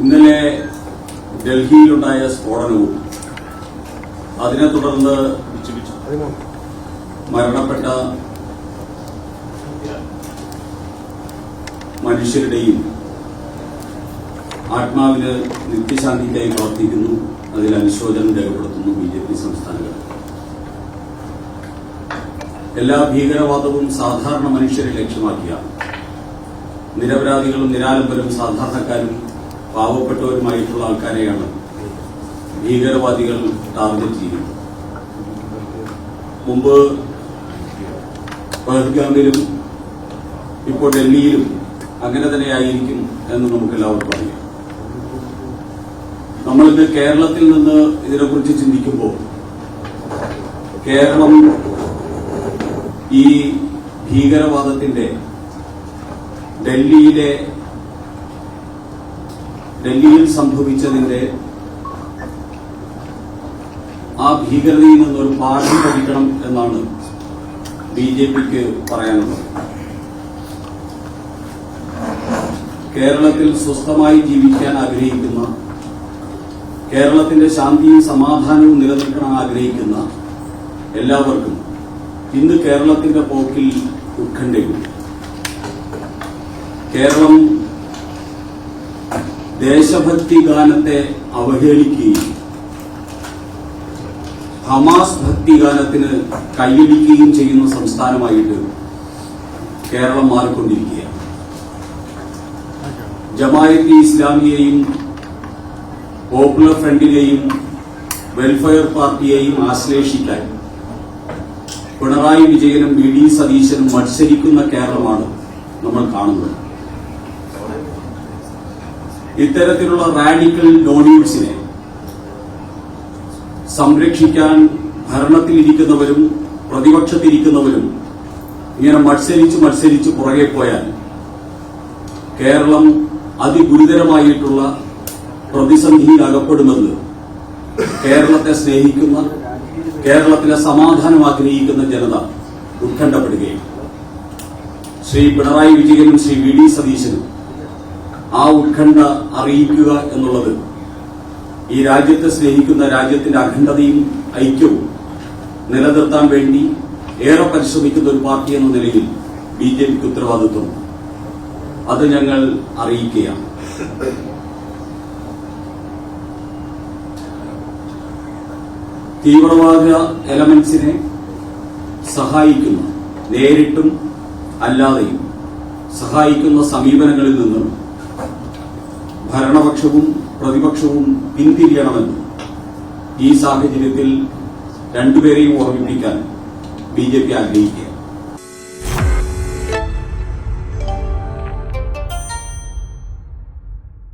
ഇന്നലെ ഡൽഹിയിലുണ്ടായ സ്ഫോടനവും അതിനെ തുടർന്ന് മരണപ്പെട്ട മനുഷ്യരുടെയും ആത്മാവിന് നിത്യശാന്തിക്കായി പ്രവർത്തിക്കുന്നു. അതിൽ അനുശോചനം രേഖപ്പെടുത്തുന്നു ബി ജെ പി സംസ്ഥാന എല്ലാ ഭീകരവാദവും സാധാരണ മനുഷ്യരെ ലക്ഷ്യമാക്കിയ. നിരപരാധികളും നിരാലംബരും സാധാരണക്കാരും പാവപ്പെട്ടവരുമായിട്ടുള്ള ആൾക്കാരെയാണ് ഭീകരവാദികൾ ടാർഗറ്റ് ചെയ്യുന്നത്. മുമ്പ് പഹൽഗാമിലും ഇപ്പോൾ ഡൽഹിയിലും അങ്ങനെ തന്നെയായിരിക്കും എന്ന് നമുക്ക് എല്ലാവർക്കും അറിയാം. നമ്മളിത് കേരളത്തിൽ നിന്ന് ഇതിനെക്കുറിച്ച് ചിന്തിക്കുമ്പോൾ കേരളം ഈ ഭീകരവാദത്തിന്റെ ഡൽഹിയിലെ ഡൽഹിയിൽ സംഭവിച്ചതിന്റെ ആ ഭീകരതയിൽ നിന്നൊരു പാഠം പഠിക്കണം എന്നാണ് ബി ജെ പിക്ക് പറയാനുള്ളത്. കേരളത്തിൽ സ്വസ്ഥമായി ജീവിക്കാൻ ആഗ്രഹിക്കുന്ന കേരളത്തിന്റെ ശാന്തിയും സമാധാനവും നിലനിൽക്കണം ആഗ്രഹിക്കുന്ന എല്ലാവർക്കും ഇന്ന് കേരളത്തിന്റെ പോക്കിൽ ഉത്കണ്ഠയുണ്ട്. കേരളം ദേശഭക്തി ഗാനത്തെ അവഹേളിക്കുകയും ഹമാസ് ഭക്തി ഗാനത്തിന് കൈയടിക്കുകയും ചെയ്യുന്ന സംസ്ഥാനമായിട്ട് കേരളം മാറിക്കൊണ്ടിരിക്കുകയാണ്. ജമായത്ത് ഇസ്ലാമിയെയും പോപ്പുലർ ഫ്രണ്ടിനെയും വെൽഫെയർ പാർട്ടിയെയും ആശ്ലേഷിക്കാൻ പിണറായി വിജയനും വി ഡി സതീശനും മത്സരിക്കുന്ന കേരളമാണ് നമ്മൾ കാണുന്നത്. ഇത്തരത്തിലുള്ള റാഡിക്കൽ നോഡ്യൂൾസിനെ സംരക്ഷിക്കാൻ ഭരണത്തിലിരിക്കുന്നവരും പ്രതിപക്ഷത്തിരിക്കുന്നവരും ഇങ്ങനെ മത്സരിച്ച് മത്സരിച്ച് പുറകെ പോയാൽ കേരളം അതിഗുരുതരമായിട്ടുള്ള പ്രതിസന്ധിയിൽ അകപ്പെടുമെന്ന് കേരളത്തെ സ്നേഹിക്കുന്ന കേരളത്തിലെ സമാധാനം ആഗ്രഹിക്കുന്ന ജനത ഉത്കണ്ഠപ്പെടുകയും ശ്രീ പിണറായി വിജയനും ശ്രീ വി ഡി സതീശനും ആ ഉത്കണ്ഠ അറിയിക്കുക എന്നുള്ളത്. ഈ രാജ്യത്തെ സ്നേഹിക്കുന്ന രാജ്യത്തിന്റെ അഖണ്ഡതയും ഐക്യവും നിലനിർത്താൻ വേണ്ടി ഏറെ പരിശ്രമിക്കുന്ന ഒരു പാർട്ടി എന്ന നിലയിൽ ബി ജെ പിക്ക് ഉത്തരവാദിത്വം. അത് ഞങ്ങൾ അറിയിക്കുകയാണ്. തീവ്രവാദ എലമെന്റ്സിനെ സഹായിക്കുന്ന നേരിട്ടും അല്ലാതെയും സഹായിക്കുന്ന സമീപനങ്ങളിൽ നിന്ന് ഭരണപക്ഷവും പ്രതിപക്ഷവും പിന്തിരിയണമെന്ന് ഈ സാഹചര്യത്തിൽ രണ്ടുപേരെയും ഓർമ്മിപ്പിക്കാൻ ബി ജെ പി ആഗ്രഹിക്കുക